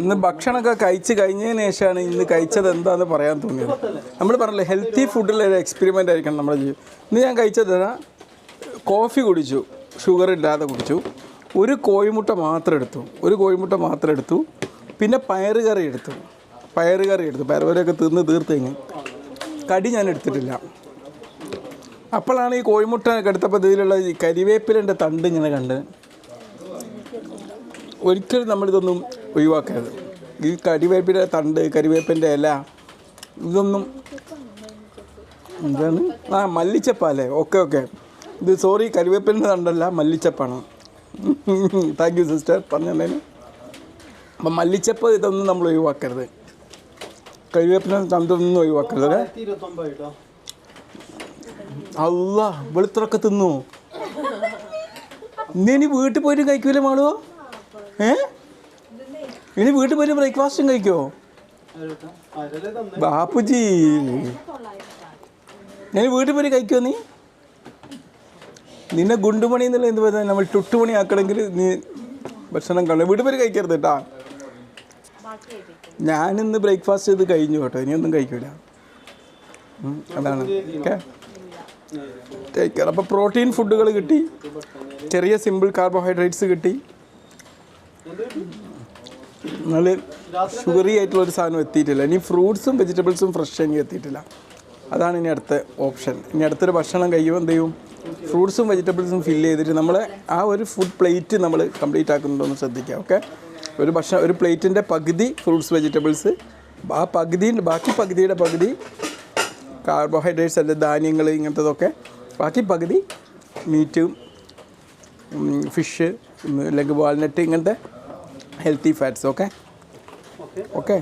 ഇന്ന് ഭക്ഷണമൊക്കെ കഴിച്ച് കഴിഞ്ഞതിന് ശേഷമാണ് ഇന്ന് കഴിച്ചത് എന്താണെന്ന് പറയാൻ തോന്നിയത്. നമ്മൾ പറഞ്ഞില്ലേ ഹെൽത്തി ഫുഡിലെ ഒരു എക്സ്പെരിമെന്റ് ആയിരിക്കണം നമ്മുടെ ജീവിതം ഇന്ന് ഞാൻ കഴിച്ചത് കോഫി കുടിച്ചു ഷുഗർ ഇല്ലാതെ കുടിച്ചു. ഒരു കോഴിമുട്ട മാത്രം എടുത്തു ഒരു കോഴിമുട്ട മാത്രം എടുത്തു. പിന്നെ പയറ് കറി എടുത്തു പയറ് കറി എടുത്തു. പയറുകറിയൊക്കെ തിന്ന് തീർത്ത് കഴിഞ്ഞു. കടി ഞാൻ എടുത്തിട്ടില്ല. അപ്പോഴാണ് ഈ കോഴിമുട്ട എടുത്തപ്പോൾ ഇതിലുള്ള ഈ കരിവേപ്പിലിന്റെ തണ്ട് ഇങ്ങനെ കണ്ട്. ഒരിക്കലും നമ്മളിതൊന്നും ഒഴിവാക്കരുത്. ഈ കരിവേപ്പിന്റെ തണ്ട് കരിവേപ്പിന്റെ ഇല ഇതൊന്നും എന്താണ്? ആ മല്ലിച്ചപ്പല്ലേ? Okay okay. ഇത് സോറി കരിവേപ്പിന്റെ തണ്ടല്ല മല്ലിച്ചപ്പാണ്. താങ്ക് യു സിസ്റ്റർ പറഞ്ഞതിന്. അപ്പം മല്ലിച്ചപ്പ് ഇതൊന്നും നമ്മൾ ഒഴിവാക്കരുത്. കരിവേപ്പിന്റെ തണ്ടൊന്നും ഒഴിവാക്കരുത് അല്ലേ വെളുത്തുറക്കെ തിന്നു. നീ ഇനി വീട്ടിൽ പോയിട്ട് കഴിക്കൂലേ മാളുവോ ഏ? ഇനി വീട്ടിൽ പോയി ബ്രേക്ക്ഫാസ്റ്റും കഴിക്കോ? ബാപ്പുജി. ഇനി വീട്ടിൽ പോയി കഴിക്കോ നീ? നിന്നെ ഗുണ്ടുമണി എന്നുള്ള എന്ത് പറയുന്നത് നമ്മൾ ചുട്ടുമണി ആക്കണമെങ്കിൽ നീ ഭക്ഷണം കാണും വീട്ടിൽ പോയി കഴിക്കരുത് കേട്ടാ. ഞാനിന്ന് ബ്രേക്ക്ഫാസ്റ്റ് ചെയ്ത് കഴിഞ്ഞു കേട്ടോ. ഇനിയൊന്നും കഴിക്കൂല. അതാണ്. ഓക്കെ? അപ്പോൾ പ്രോട്ടീൻ ഫുഡുകൾ കിട്ടി. ചെറിയ സിമ്പിൾ കാർബോഹൈഡ്രേറ്റ്സ് കിട്ടി. നല്ല ഷുഗറി ആയിട്ടുള്ള ഒരു സാധനം എത്തിയിട്ടില്ല. ഇനി ഫ്രൂട്ട്സും വെജിറ്റബിൾസും ഫ്രഷ് ഇനി എത്തിയിട്ടില്ല. അതാണ് ഇനി അടുത്ത ഓപ്ഷൻ ഇനി അടുത്തൊരു ഭക്ഷണം കഴിയുമ്പോൾ എന്ത് ചെയ്യും? ഫ്രൂട്ട്സും വെജിറ്റബിൾസും ഫില്ല് ചെയ്തിട്ട് നമ്മളെ ആ ഒരു ഫുഡ് പ്ലേറ്റ് നമ്മൾ കംപ്ലീറ്റ് ആക്കുന്നുണ്ടോ എന്ന് ശ്രദ്ധിക്കുക ഓക്കെ ഒരു ഭക്ഷണം ഒരു പ്ലേറ്റിന്റെ പകുതി ഫ്രൂട്ട്സ് വെജിറ്റബിൾസ് ആ പകുതി ബാക്കി പകുതിയുടെ പകുതി കാർബോഹൈഡ്രേറ്റ്സ് അല്ലെ ധാന്യങ്ങൾ ഇങ്ങനത്തതൊക്കെ ബാക്കി പകുതി മീറ്റും ഫിഷ് അല്ലെങ്കിൽ വാൾനട്ട് ഇങ്ങനത്തെ ഹെൽത്തി ഫാറ്റ്സ് ഓക്കെ ഓക്കെ